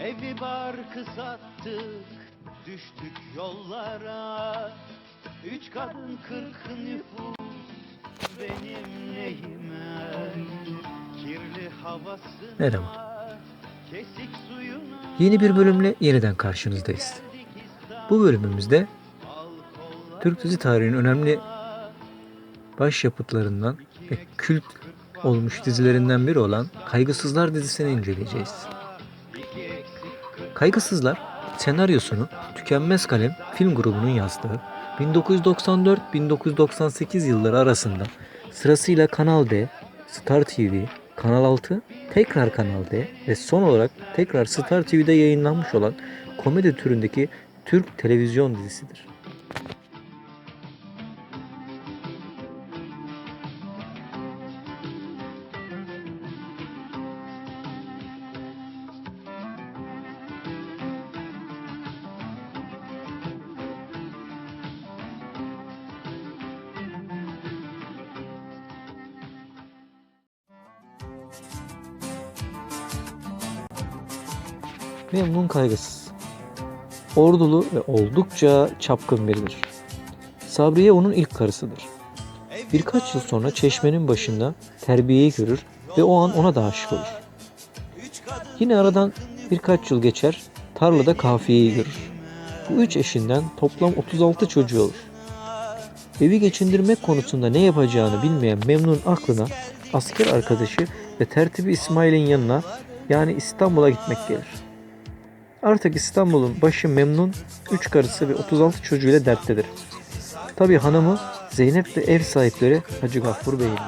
Evi barkı sattık, düştük yollara. Üç kadın kırk nüfus, benim neyime? Kirli havasına, Merhaba. kesik suyuna. Yeni bir bölümle yeniden karşınızdayız. Bu bölümümüzde Türk dizi tarihinin önemli başyapıtlarından ve kült olmuş dizilerinden biri olan Kaygısızlar dizisini inceleyeceğiz. Kaygısızlar senaryosunu Tükenmez Kalem film grubunun yazdığı 1994-1998 yılları arasında sırasıyla Kanal D, Star TV, Kanal 6, tekrar Kanal D ve son olarak tekrar Star TV'de yayınlanmış olan komedi türündeki Türk televizyon dizisidir. Memnun kaygısız. Ordulu ve oldukça çapkın biridir. Sabriye onun ilk karısıdır. Birkaç yıl sonra çeşmenin başında terbiyeyi görür ve o an ona da aşık olur. Yine aradan birkaç yıl geçer, tarlada kafiyeyi görür. Bu üç eşinden toplam 36 çocuğu olur. Evi geçindirmek konusunda ne yapacağını bilmeyen Memnun aklına asker arkadaşı ve tertibi İsmail'in yanına yani İstanbul'a gitmek gelir. Artık İstanbul'un başı memnun, üç karısı ve 36 çocuğuyla derttedir. Tabi hanımı Zeynep ve ev sahipleri Hacı Gaffur Bey'inde.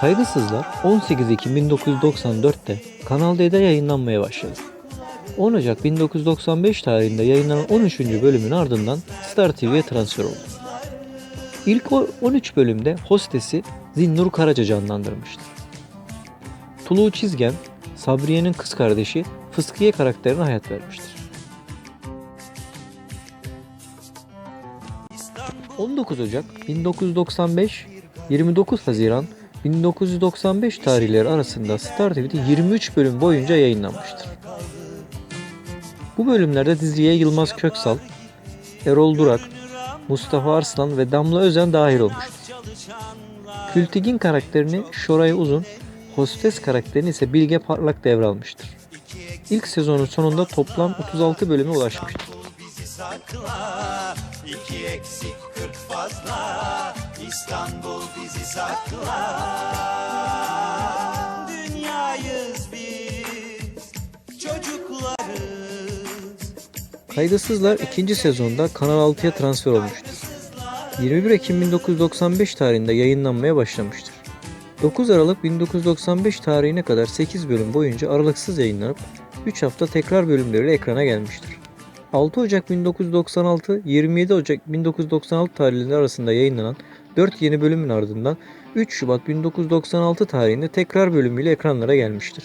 Kaygısızlar 18 Ekim 1994'te Kanal D'de yayınlanmaya başladı. 10 Ocak 1995 tarihinde yayınlanan 13. bölümün ardından Star TV'ye transfer oldu. İlk o 13 bölümde hostesi Zinnur Karaca canlandırmıştır. Tulu Çizgen, Sabriye'nin kız kardeşi Fıskiye karakterine hayat vermiştir. 19 Ocak 1995 29 Haziran 1995 tarihleri arasında Star TV'de 23 bölüm boyunca yayınlanmıştır. Bu bölümlerde diziye Yılmaz Köksal, Erol Durak, Mustafa Arslan ve Damla Özen dahil olmuştur. Kültigin karakterini Şoray Uzun, Hostes karakterini ise Bilge Parlak devralmıştır. İlk sezonun sonunda toplam 36 bölüme ulaşmıştır. iki İstanbul bizi sakla Dünyayız biz çocuklarız Kaygısızlar ikinci sezonda Kanal 6'ya transfer olmuştur. 21 Ekim 1995 tarihinde yayınlanmaya başlamıştır. 9 Aralık 1995 tarihine kadar 8 bölüm boyunca aralıksız yayınlanıp 3 hafta tekrar bölümleriyle ekrana gelmiştir. 6 Ocak 1996 27 Ocak 1996 tarihleri arasında yayınlanan 4 yeni bölümün ardından 3 Şubat 1996 tarihinde tekrar bölümüyle ekranlara gelmiştir.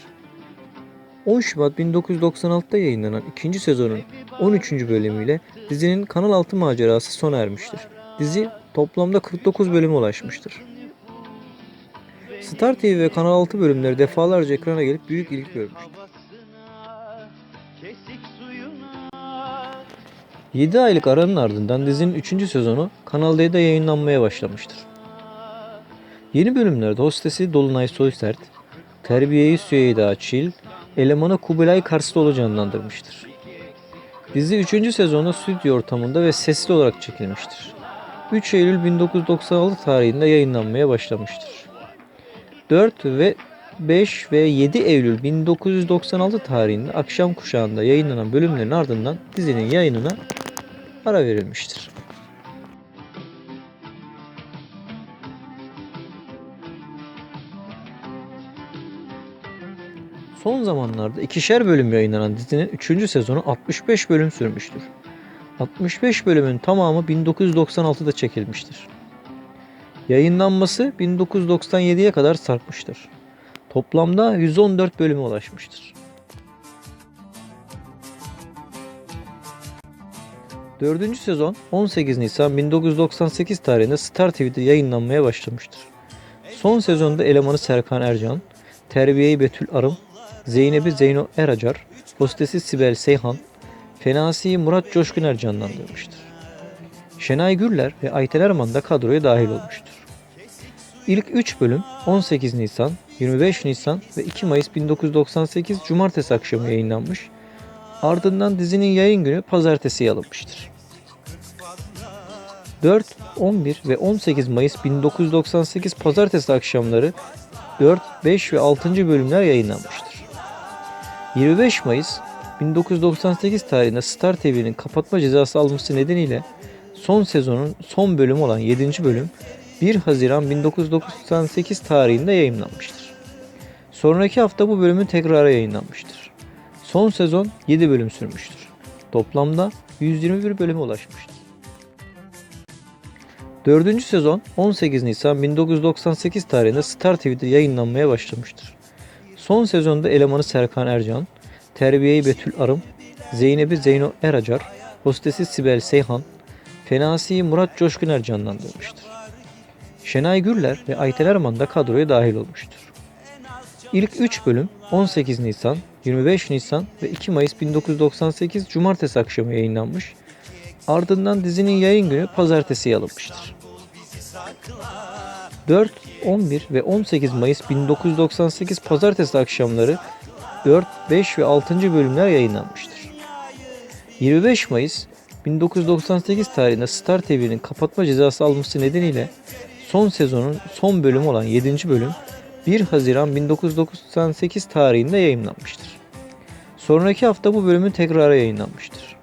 10 Şubat 1996'da yayınlanan ikinci sezonun 13. bölümüyle dizinin Kanal 6 macerası sona ermiştir. Dizi toplamda 49 bölüme ulaşmıştır. Star TV ve Kanal 6 bölümleri defalarca ekrana gelip büyük ilgi suyuna. 7 aylık aranın ardından dizinin 3. sezonu Kanal D'de yayınlanmaya başlamıştır. Yeni bölümlerde hostesi Dolunay Soysert, terbiyeyi Süheyda Çil, elemanı Kubilay Karslıoğlu canlandırmıştır. Dizi 3. sezonda stüdyo ortamında ve sesli olarak çekilmiştir. 3 Eylül 1996 tarihinde yayınlanmaya başlamıştır. 4 ve 5 ve 7 Eylül 1996 tarihinde akşam kuşağında yayınlanan bölümlerin ardından dizinin yayınına ara verilmiştir. Son zamanlarda ikişer bölüm yayınlanan dizinin 3. sezonu 65 bölüm sürmüştür. 65 bölümün tamamı 1996'da çekilmiştir. Yayınlanması 1997'ye kadar sarkmıştır. Toplamda 114 bölüme ulaşmıştır. 4. sezon 18 Nisan 1998 tarihinde Star TV'de yayınlanmaya başlamıştır. Son sezonda elemanı Serkan Ercan, terbiyeyi Betül Arım, Zeynep'i Zeyno Eracar, hostesi Sibel Seyhan, Fenasi'yi Murat Coşkuner canlandırmıştır. Şenay Gürler ve Ayten Erman da kadroya dahil olmuştur. İlk 3 bölüm 18 Nisan, 25 Nisan ve 2 Mayıs 1998 Cumartesi akşamı yayınlanmış. Ardından dizinin yayın günü pazartesiye alınmıştır. 4, 11 ve 18 Mayıs 1998 pazartesi akşamları 4, 5 ve 6. bölümler yayınlanmıştır. 25 Mayıs 1998 tarihinde Star TV'nin kapatma cezası alması nedeniyle son sezonun son bölümü olan 7. bölüm 1 Haziran 1998 tarihinde yayınlanmıştır. Sonraki hafta bu bölümün tekrarı yayınlanmıştır. Son sezon 7 bölüm sürmüştür. Toplamda 121 bölüme ulaşmıştır. 4. sezon 18 Nisan 1998 tarihinde Star TV'de yayınlanmaya başlamıştır. Son sezonda elemanı Serkan Ercan, terbiyeyi Betül Arım, Zeynep'i Zeyno Eracar, hostesi Sibel Seyhan, Fenasi'yi Murat Coşkuner canlandırmıştır. Şenay Gürler ve Ayten Erman da kadroya dahil olmuştur. İlk 3 bölüm 18 Nisan, 25 Nisan ve 2 Mayıs 1998 Cumartesi akşamı yayınlanmış. Ardından dizinin yayın günü pazartesiye alınmıştır. 4, 11 ve 18 Mayıs 1998 pazartesi akşamları 4, 5 ve 6. bölümler yayınlanmıştır. 25 Mayıs 1998 tarihinde Star TV'nin kapatma cezası alması nedeniyle son sezonun son bölümü olan 7. bölüm 1 Haziran 1998 tarihinde yayınlanmıştır. Sonraki hafta bu bölümün tekrarı yayınlanmıştır.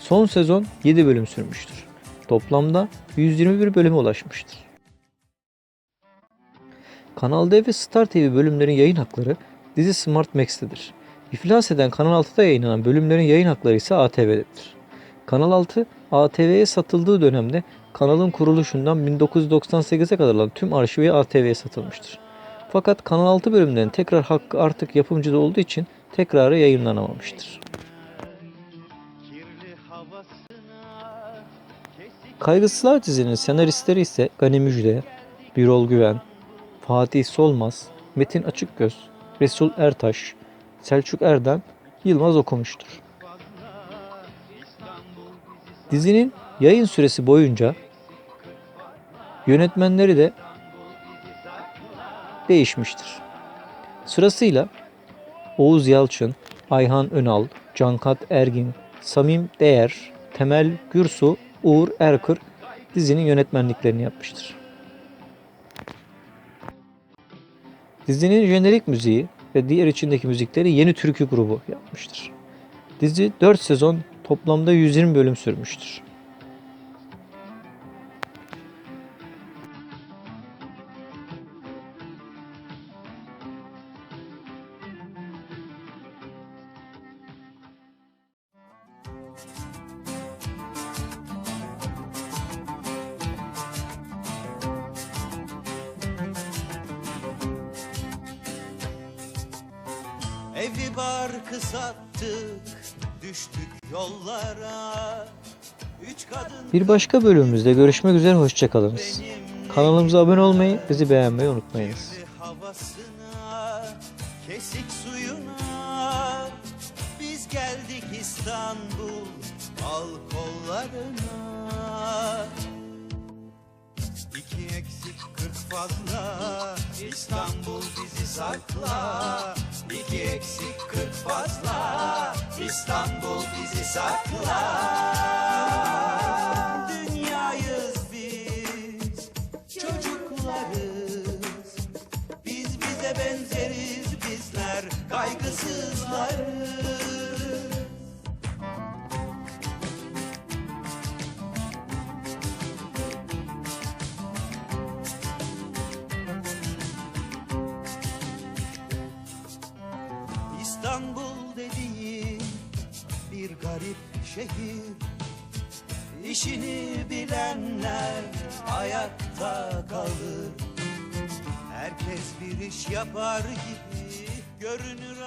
Son sezon 7 bölüm sürmüştür. Toplamda 121 bölüme ulaşmıştır. Kanal D ve Star TV bölümlerin yayın hakları dizi Smart Max'tedir. İflas eden Kanal 6'da yayınlanan bölümlerin yayın hakları ise ATV'dedir. Kanal 6, ATV'ye satıldığı dönemde kanalın kuruluşundan 1998'e kadar olan tüm arşivi ATV'ye satılmıştır. Fakat Kanal 6 bölümlerinin tekrar hakkı artık yapımcıda olduğu için tekrarı yayınlanamamıştır. Kaygısızlar dizinin senaristleri ise Gani Müjde, Birol Güven, Fatih Solmaz, Metin Açıkgöz, Resul Ertaş, Selçuk Erdem, Yılmaz okumuştur. Dizinin yayın süresi boyunca yönetmenleri de değişmiştir. Sırasıyla Oğuz Yalçın, Ayhan Önal, Cankat Ergin, Samim Değer, Temel Gürsu, Uğur Erkır dizinin yönetmenliklerini yapmıştır. Dizinin jenerik müziği ve diğer içindeki müzikleri Yeni Türkü grubu yapmıştır. Dizi 4 sezon toplamda 120 bölüm sürmüştür. Evi barkı sattık Düştük yollara Üç kadın Bir başka bölümümüzde görüşmek üzere hoşçakalınız. Kanalımıza abone olmayı, bizi beğenmeyi unutmayınız. Kesik suyuna Biz geldik İstanbul Al kollarına İki eksik kırk fazla İstanbul bizi sakla İki eksik kırk fazla. İstanbul bizi sakla İstanbul dediğin bir garip şehir. İşini bilenler ayakta kalır. Herkes bir iş yapar gibi görünür